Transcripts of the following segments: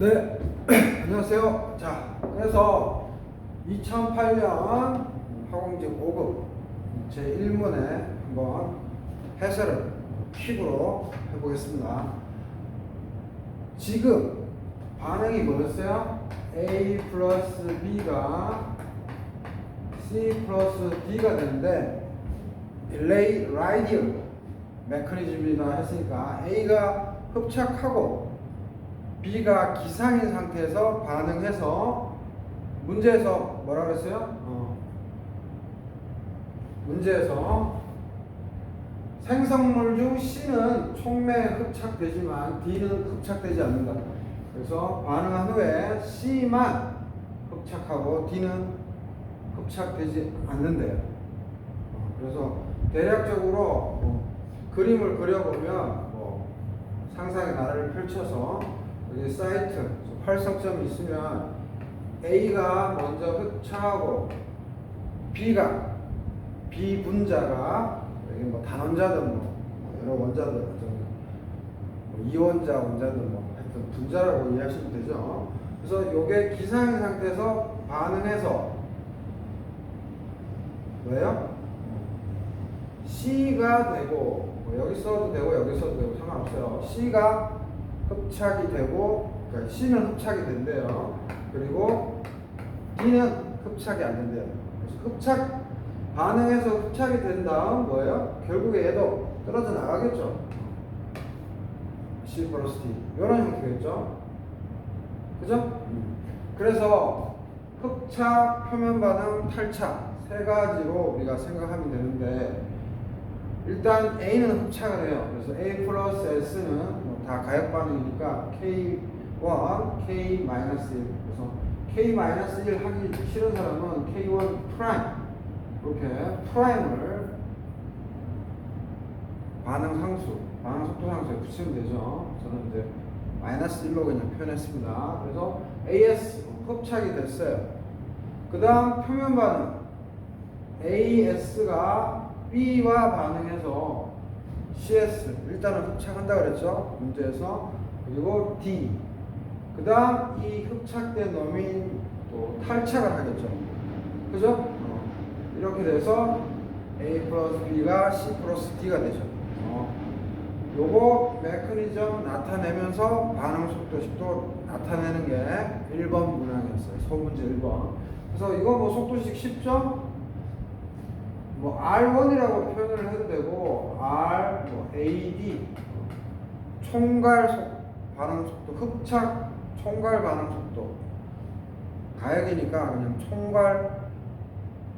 네, 안녕하세요. 자, 그래서 2008년 화공직 5급 제 1문에 한번 해설을 퀵으로 해보겠습니다. 지금 반응이 뭐였어요? A 플러스 B가 C 플러스 D가 되는데 릴레이 라이디어 메커니즘이다 했으니까 A가 흡착하고 B가 기상인 상태에서 반응해서 문제에서 뭐라 그랬어요? 어. 문제에서 생성물 중 C는 촉매에 흡착되지만 D는 흡착되지 않는다. 그래서 반응한 후에 C만 흡착하고 D는 흡착되지 않는데요. 어, 그래서 대략적으로 뭐 그림을 그려보면 뭐 상상의 나라를 펼쳐서 여기 사이트 활성점이 있으면 A가 먼저 흡착하고 B가 B 분자가 여기 뭐 단원자든 뭐 여러 원자들 뭐 이원자 원자든 뭐 하여튼 분자라고 이해하시면 되죠. 그래서 요게 기상 상태에서 반응해서 뭐예요? C가 되고 뭐 여기 써도 되고 여기 써도 되고 상관없어요. C가 흡착이 되고 그러니까 C는 흡착이 된대요. 그리고 D는 흡착이 안 된대요. 그래서 흡착 반응해서 흡착이 된 다음 뭐예요? 결국에 얘도 떨어져 나가겠죠. C 플러스 D 이런 형태겠죠. 그죠? 그래서 흡착, 표면 반응, 탈착 세 가지로 우리가 생각하면 되는데 일단 A는 흡착을 해요. 그래서 A 플러스 S는 뭐 다 가역 반응이니까 K1, K 마이너스 1. 그래서 K 마이너스 1 하기 싫은 사람은 K1 프라임 이렇게 프라임을 반응 상수, 반응 속도 상수에 붙이면 되죠. 저는 이제 마이너스 1로 그냥 표현했습니다. 그래서 AS 흡착이 됐어요. 그 다음 표면 반응 AS가 B와 반응해서 CS 일단은 흡착한다 그랬죠 문제에서 그리고 D 그 다음 이 흡착된 놈이 또 탈착을 하겠죠 그죠? 어. 이렇게 돼서 A 플러스 B가 C 플러스 D가 되죠 어. 요거 메커니즘 나타내면서 반응 속도식도 나타내는 게 1번 문항이었어요 소문제 1번 그래서 이거 뭐 속도식 쉽죠? 뭐 R1이라고 표현을 해도 되고 R, 뭐 AD 총괄 속 반응 속도, 흡착 총괄 반응 속도. 가역이니까 그냥 총괄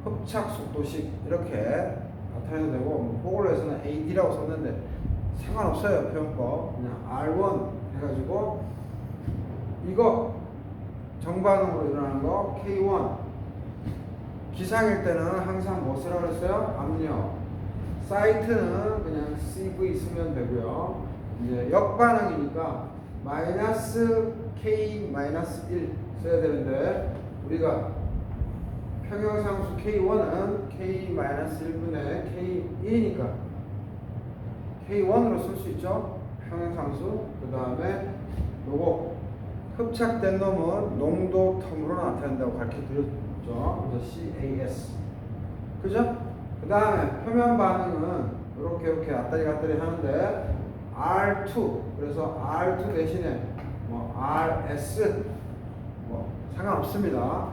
흡착 속도식 이렇게 나타내도 되고 뭐 보글로에서는 AD라고 썼는데 상관없어요 표현법. 그냥 R1 해가지고 이거 정반응으로 일어나는 거 K1 기상일 때는 항상 뭐 쓰라고 했어요? 압력. 사이트는 그냥 CV 쓰면 되고요. 이제 역반응이니까 마이너스 K 마이너스 1 써야 되는데 우리가 평형상수 K1은 K 마이너스 1분의 K1이니까 K1으로 쓸 수 있죠. 평형상수. 그 다음에 요거 흡착된 놈은 농도 텀으로 나타낸다고 가르쳐 드렸죠. 그래서 CAS. 그죠? 그 다음에 표면 반응은 이렇게 이렇게 왔다리 갔다리 하는데 R2 그래서 R2 대신에 뭐 RS 뭐 상관없습니다.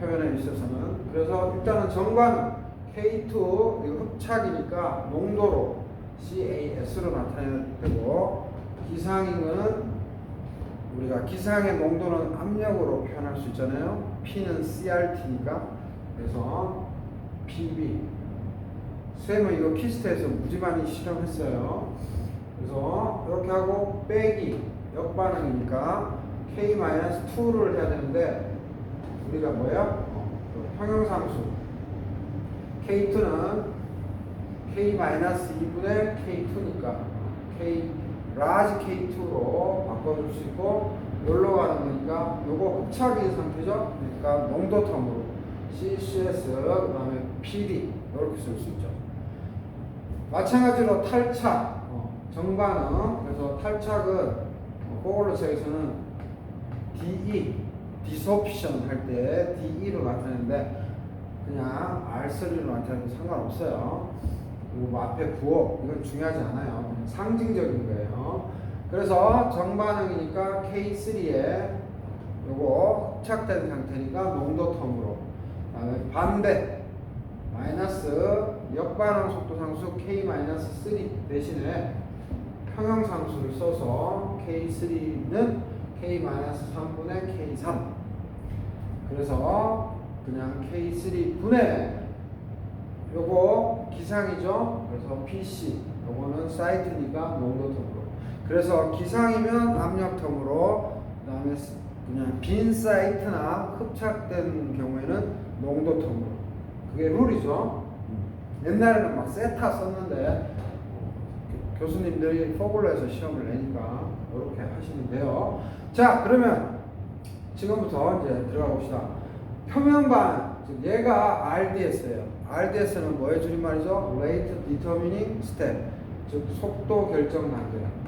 표현에 있어서는 그래서 일단은 정반응 K2 이거 흡착이니까 농도로 CAS로 나타내야 되고 기상잉은 우리가 기상의 농도는 압력으로 표현할 수 있잖아요. P는 CRT니까 그래서 PB 쌤은 이거 키스트에서 무지 많이 실험했어요. 그래서 이렇게 하고 빼기 역반응이니까 K-2를 해야 되는데 우리가 뭐야? 어, 평형상수 K2는 K-2분의 K2니까 K 라지 K2로 바꿔줄 수 있고 놀러 가는 거니까 요거 흡착인 상태죠. 그러니까 농도 텀으로 CCS 그 다음에 PD 이렇게 쓸 수 있죠. 마찬가지로 탈착 어, 정반응 그래서 탈착은 어, 포글러 책에서는 DE, 디소피션 할 때 DE로 나타내는데 그냥 R3로 나타내도 상관없어요. 그리고 뭐 앞에 부호 이건 중요하지 않아요. 상징적인 거예요. 그래서 정반응이니까 K3에 요거 흡착된 상태니까 농도 텀으로. 그다음에 반대. 마이너스 역반응 속도 상수 K-3 대신에 평형 상수를 써서 K3는 K-3분의 K3 그래서 그냥 K3 분의 요거 기상이죠? 그래서 PC 요거는 사이트니까 농도 텀으로 그래서 기상이면 압력텀으로 그다음에 그냥 빈 사이트나 흡착된 경우에는 농도텀으로 그게 룰이죠 옛날에는 막 세타 썼는데 교수님들이 포뮬러에서 시험을 내니까 이렇게 하시면 돼요. 자, 그러면 지금부터 이제 들어가 봅시다. 표면반, 즉 얘가 RDS예요. RDS는 뭐의 줄임말이죠? Rate Determining Step, 즉 속도 결정 단계. 어.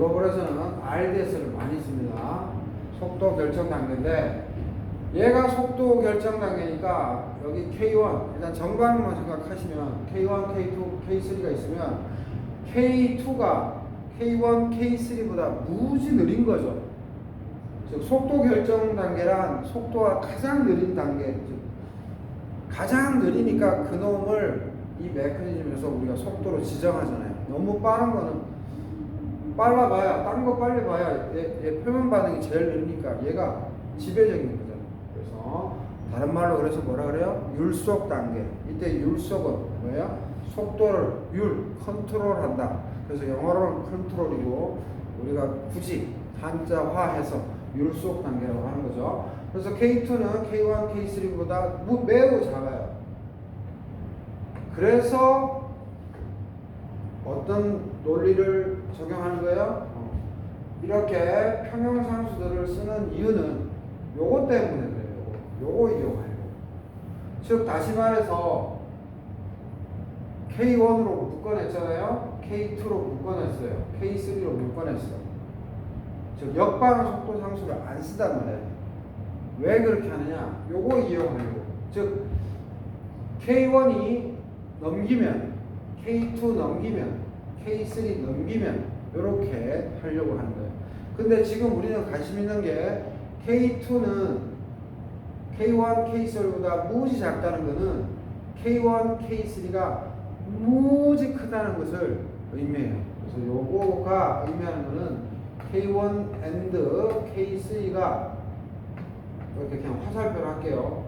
글로벌에서는 RDS를 많이 씁니다. 속도 결정 단계인데 얘가 속도 결정 단계니까 여기 K1 일단 정반응만 생각하시면 K1, K2, K3가 있으면 K2가 K1, K3보다 무지 느린 거죠. 즉 속도 결정 단계란 속도가 가장 느린 단계, 즉 가장 느리니까 그 놈을 이 메커니즘에서 우리가 속도로 지정하잖아요. 너무 빠른 거는 빨라 봐야 딴 거 빨리 봐야 얘, 얘 표면 반응이 제일 느리니까 얘가 지배적인 거죠. 그래서 다른 말로 그래서 뭐라 그래요? 율속 단계. 이때 율속은 뭐예요? 속도를 율 컨트롤한다. 그래서 영어로는 컨트롤이고 우리가 굳이 한자화해서 율속 단계라고 하는 거죠. 그래서 K2는 K1, K3보다 매우 작아요. 그래서 어떤 논리를 적용하는 거예요? 어. 이렇게 평형상수들을 쓰는 이유는 요거 때문에 그래요. 요거, 이용하려고. 즉 다시 말해서 K1으로 묶어냈잖아요. K2로 묶어냈어요. K3로 묶어냈어요. 즉 역반응 속도 상수를 안 쓰단 말이에요. 왜 그렇게 하느냐? 요거 이용하려고. 즉 K1이 넘기면 K2 넘기면 K3 넘기면 이렇게 하려고 하는 거예요. 근데 지금 우리는 관심 있는 게 K2는 K1, K3보다 무지 작다는 것은 K1, K3가 무지 크다는 것을 의미해요. 그래서 요거가 의미하는 것은 K1 and K3가 이렇게 그냥 화살표로 할게요.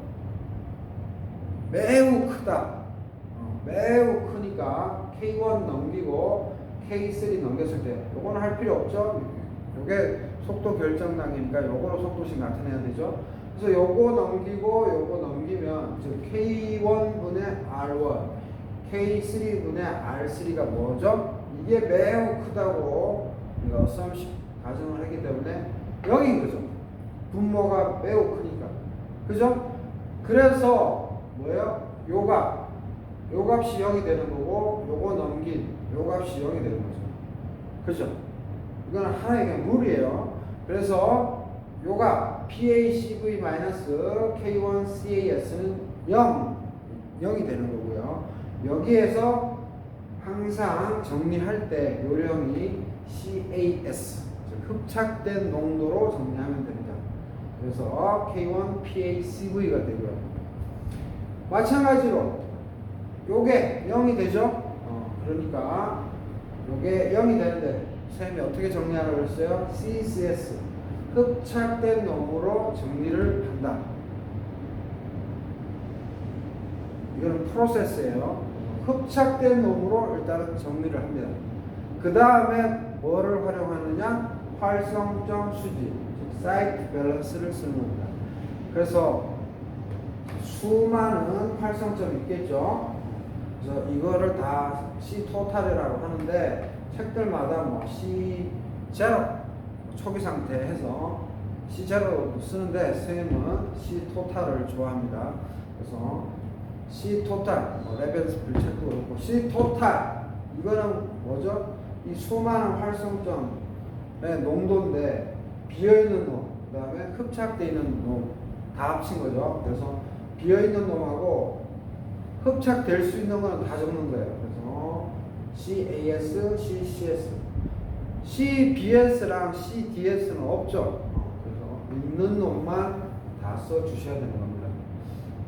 매우 크다. 어, 매우 크니까 K1 넘기고 K3 넘겼을 때 요거는 할 필요 없죠. 요게 속도 결정 단계니까 요거로 속도씩 나타내야 되죠. 그래서 요거 넘기고 요거 넘기면 즉 K1분의 R1, K3분의 R3가 뭐죠? 이게 매우 크다고 우리가 assumption 가정을 했기 때문에 여기인 거죠. 분모가 매우 크니까. 그죠? 그래서 뭐예요? 요 값. 요 값이 0이 되는 거고 요거 넘긴 요 값이 0이 되는 거죠. 그죠? 이거는 하나의 그냥 룰이에요. 그래서 요가 PACV-K1CAS는 0, 0이 되는 거고요. 여기에서 항상 정리할 때 요령이 CAS, 즉 흡착된 농도로 정리하면 됩니다. 그래서 K1 PACV가 되고요. 마찬가지로 요게 0이 되죠? 어, 그러니까 요게 0이 되는데 쌤이 어떻게 정리하라고 그랬어요? CCS 흡착된 놈으로 정리를 한다. 이거는 프로세스예요. 흡착된 놈으로 일단은 정리를 합니다. 그 다음에 뭐를 활용하느냐? 활성점 수지, 즉 사이트 밸런스를 쓰는 겁니다. 그래서 수많은 활성점이 있겠죠. 그래서 이거를 다 C 토탈이라고 하는데 책들마다 뭐 C 제로 초기 상태 해서 C 제로 쓰는데 쌤은 C 토탈을 좋아합니다. 그래서 C 토탈 뭐 레벨스필 책도 그렇고 C 토탈 이거는 뭐죠? 이 수많은 활성점 농도인데 비어있는 놈, 그 다음에 흡착되어 있는 놈 다 합친 거죠. 그래서 비어있는 놈하고 흡착될 수 있는 거는 다 적는 거예요. 그래서 CAS, CCS, CBS랑 CDS는 없죠. 어, 그래서 있는 놈만 다 써주셔야 되는 겁니다.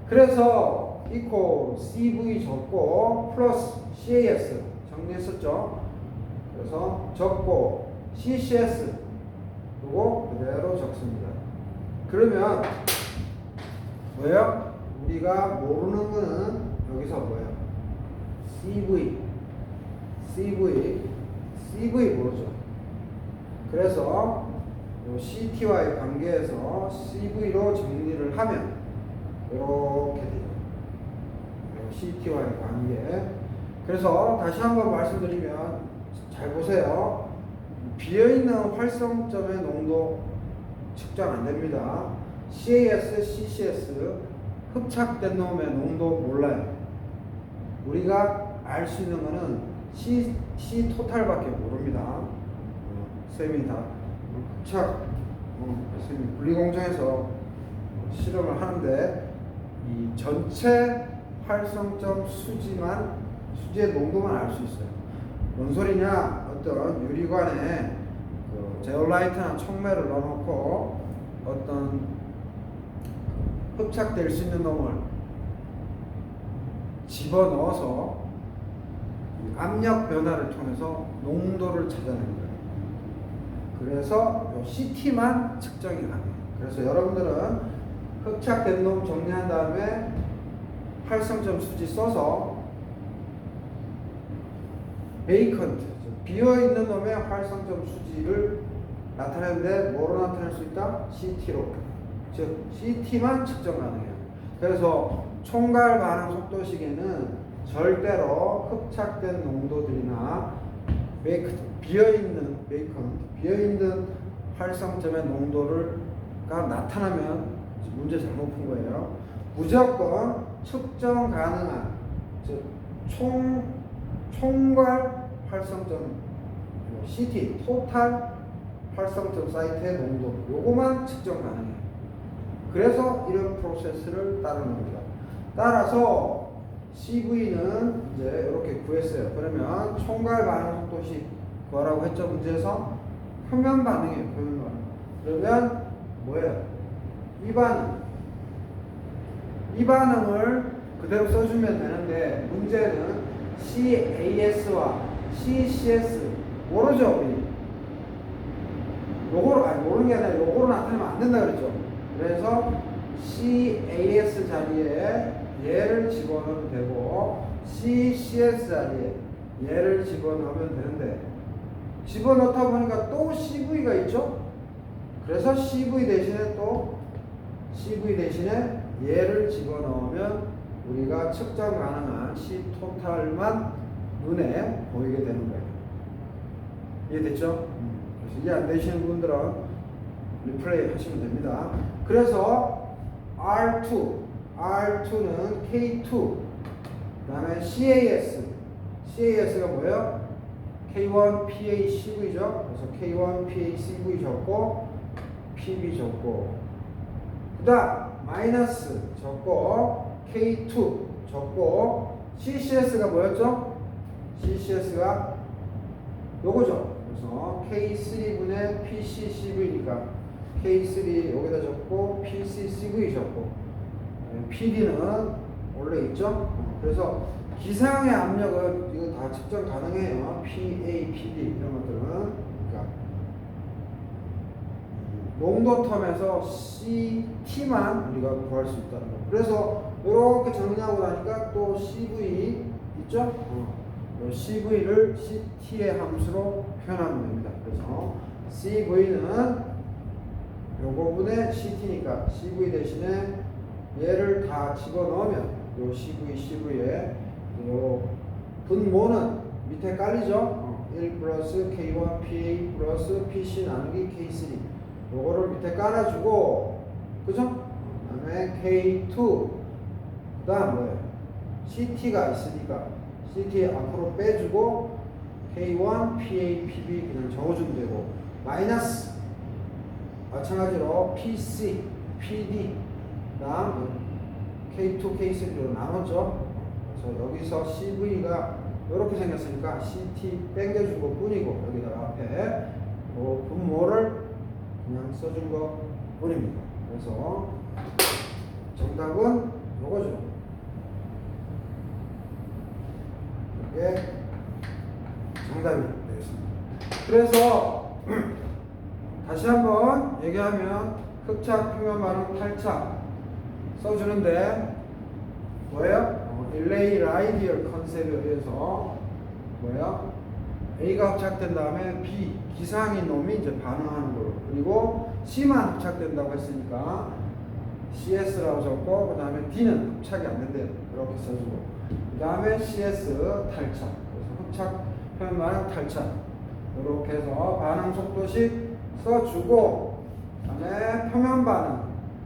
그래서 equal CV 적고 플러스 CAS 정리했었죠. 그래서 적고 CCS 그리고 그대로 적습니다. 그러면 뭐예요? 우리가 모르는 거는 여기서 뭐예요? CV, CV, CV 모르죠. 그래서 요 CT와의 관계에서 CV로 정리를 하면 이렇게 돼요. 요 CT와의 관계. 그래서 다시 한번 말씀드리면 잘 보세요. 비어있는 활성점의 농도 측정 안 됩니다. CAS, CCS 흡착된 놈의 농도 몰라요. 우리가 알 수 있는 거는 C, C 토탈밖에 모릅니다. 어, 쌤이 다 흡착, 어, 쌤이 분리공정에서 실험을 하는데 이 전체 활성점 수지만 수지의 농도만 알 수 있어요. 뭔 소리냐? 어떤 유리관에 그 제올라이트나 촉매를 넣어놓고 어떤 흡착될 수 있는 놈을 집어넣어서 이 압력 변화를 통해서 농도를 찾아내는 거예요. 그래서 요 CT만 측정이 가능해요. 그래서 여러분들은 흡착된 놈 정리한 다음에 활성점 수지 써서 베이컨트 비어있는 놈의 활성점 수지를 나타내는데 뭐로 나타낼 수 있다? CT로 즉 CT만 측정 가능해요 그래서 총괄 반응 속도식에는 절대로 흡착된 농도들이나 베이컨 비어있는 베이컨 비어있는 활성점의 농도를 가 나타나면 문제 잘못 푼 거예요 무조건 측정 가능한 즉 총 총괄 활성점 CT 토탈 활성점 사이트의 농도 요거만 측정 가능해요. 그래서 이런 프로세스를 따르는 겁니다. 따라서 CV는 이제 이렇게 구했어요. 그러면 총괄 반응 속도식 구하라고 했죠 문제에서 표면 반응이에요. 표면 반응. 그러면 뭐예요? 이 반응. 이 반응을 그대로 써주면 되는데 문제는 CAS와 CCS 모르죠 우리 요거로 아니 모르는 게 아니라 요거로 나타내면 안 된다 그랬죠 그래서 CAS 자리에 얘를 집어넣으면 되고 CCS 자리에 얘를 집어넣으면 되는데 집어넣다 보니까 또 CV가 있죠 그래서 CV 대신에 또 CV 대신에 얘를 집어넣으면 우리가 측정 가능한 C 토탈만 눈에 보이게 되는 거예요. 이해됐죠? 그래서 이해 안 되시는 분들은 리플레이 하시면 됩니다. 그래서 R2, R2는 K2, 그 다음에 CAS, CAS가 뭐예요? K1 PACV죠. 그래서 K1 PACV 적고 PB 적고 그 다음 마이너스 적고 K2 적고 CCS가 뭐였죠? CCS가 요거죠. 그래서 K3분의 PCCV니까 K3 여기다 적고 PCCV 적고 PD는 원래 있죠. 어, 그래서 기상의 압력은 이거 다 측정 가능해요. PA, PD 이런 것들은 그러니까 농도 텀에서 CT만 우리가 구할 수 있다는 거. 그래서 이렇게 정리하고 나니까 또 CV 있죠? 어. 요 CV를 CT의 함수로 표현하면 됩니다. 그래서 CV는 요거분의 CT니까 CV 대신에 얘를 다 집어넣으면 요 CV, CV에 요 분모는 밑에 깔리죠? 어. 1 플러스 K1 PA 플러스 PC 나누기 K3 요거를 밑에 깔아주고 그죠? 그 다음에 K2 그 다음 뭐예요? CT가 있으니까 CT 앞으로 빼주고 K1, PA, PB 그냥 적어주면 되고 마이너스 마찬가지로 PC, PD, 다음 K2, K3로 나눴죠. 그래서 여기서 CV가 이렇게 생겼으니까 CT 땡겨준 것 뿐이고 여기다가 앞에 뭐 분모를 그냥 써준 것 뿐입니다. 그래서 정답은 요거죠. 이게 정답이 되겠습니다. 그래서 다시 한번 얘기하면 흡착, 표면 반응, 탈착 써주는데 뭐예요? 어, 일레이 라이디얼 컨셉에 의해서 뭐예요? A가 합착된 다음에 B 기상인 놈이 이제 반응하는 걸로. 그리고 C만 합착된다고 했으니까 CS라고 적고 그 다음에 D는 합착이 안 된대요. 이렇게 써주고. 그 다음에 CS 탈착 그래서 흡착 표면 반응 탈착 이렇게 해서 반응 속도식 써주고 그다음에 표면 반응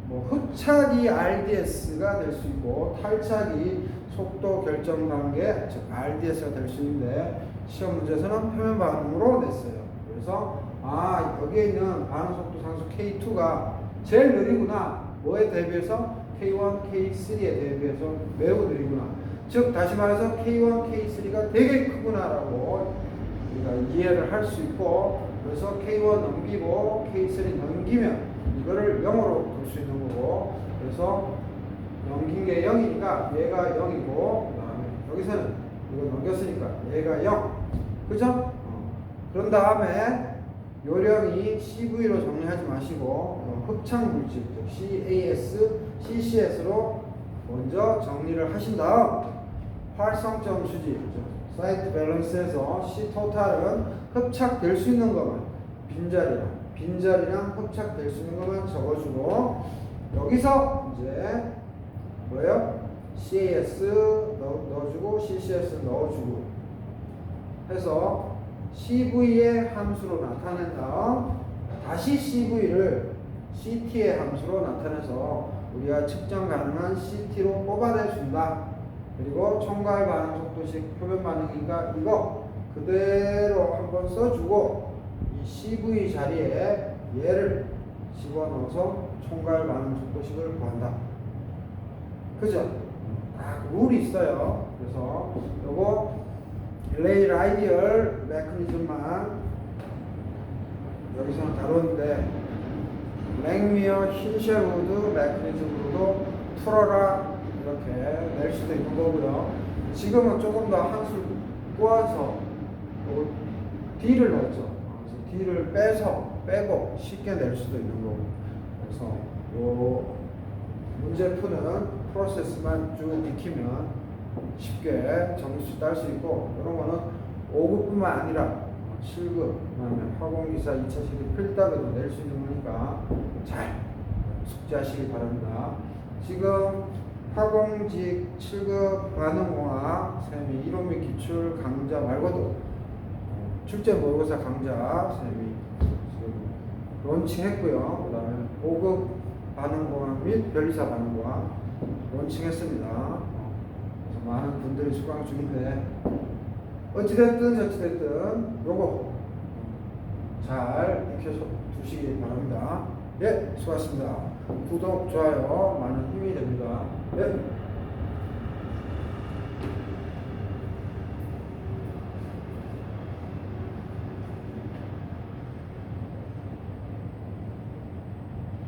뭐 흡착이 RDS가 될 수 있고 탈착이 속도 결정 단계 즉 RDS가 될 수 있는데 시험 문제에서는 표면 반응으로 냈어요. 그래서 아 여기에 있는 반응 속도 상수 K2가 제일 느리구나. 뭐에 대비해서 K1, K3에 대비해서 매우 느리구나. 즉 다시 말해서 K1, K3가 되게 크구나라고 우리가 이해를 할 수 있고 그래서 K1 넘기고 K3 넘기면 이거를 0으로 둘수 있는 거고 그래서 넘긴 게 0이니까 얘가 0이고 그다음에 여기서는 이거 넘겼으니까 얘가 0 그죠? 어. 그런 다음에 요령이 CV로 정리하지 마시고 어, 흡착 물질 즉 CAS, CCS로 먼저 정리를 하신 다음 활성점 수지 즉 사이트 밸런스에서 C 토탈은 흡착될 수 있는 것만 빈자리랑 빈자리랑 흡착될 수 있는 것만 적어주고 여기서 이제 뭐예요? CAS 넣, 넣어주고 CCS 넣어주고 해서 CV의 함수로 나타낸 다음 다시 CV를 CT의 함수로 나타내서 우리가 측정 가능한 CT로 뽑아내준다. 그리고 총괄 반응 속도식 표면 반응이니까 이거 그대로 한번 써주고 이 CV 자리에 얘를 집어넣어서 총괄 반응 속도식을 구한다. 그죠? 딱 룰이 있어요. 그래서 요거 릴레이 라이디얼 메커니즘만 여기서는 다루는데 랭미어 흰쉘우드 메커니즘으로도 풀어라 이렇게 낼 수도 있는 거고요. 지금은 조금 더 한술 꼬아서 D를 넣었죠. 그래서 D를 빼서 빼고 쉽게 낼 수도 있는 거고. 그래서 요 문제 푸는 프로세스만 쭉 익히면 쉽게 점수 딸 수 있고 이런 거는 5급뿐만 아니라 7급 그다음에 화공기사 2차 시급 필답에도 낼 수 있는 거니까 잘 숙지하시기 바랍니다. 지금 화공직 7급 반응공학 쌤이 이론 및 기출 강좌 말고도 출제 모의고사 강좌 쌤이 지금 론칭했고요. 그 다음에 5급 반응공학 및 변리사 반응공학 론칭했습니다. 그래서 많은 분들이 수강 중인데 어찌됐든 저찌됐든 요거 잘 익혀서 두시기 바랍니다. 예, 수고하셨습니다. 구독, 좋아요 많은 힘이 됩니다. 예.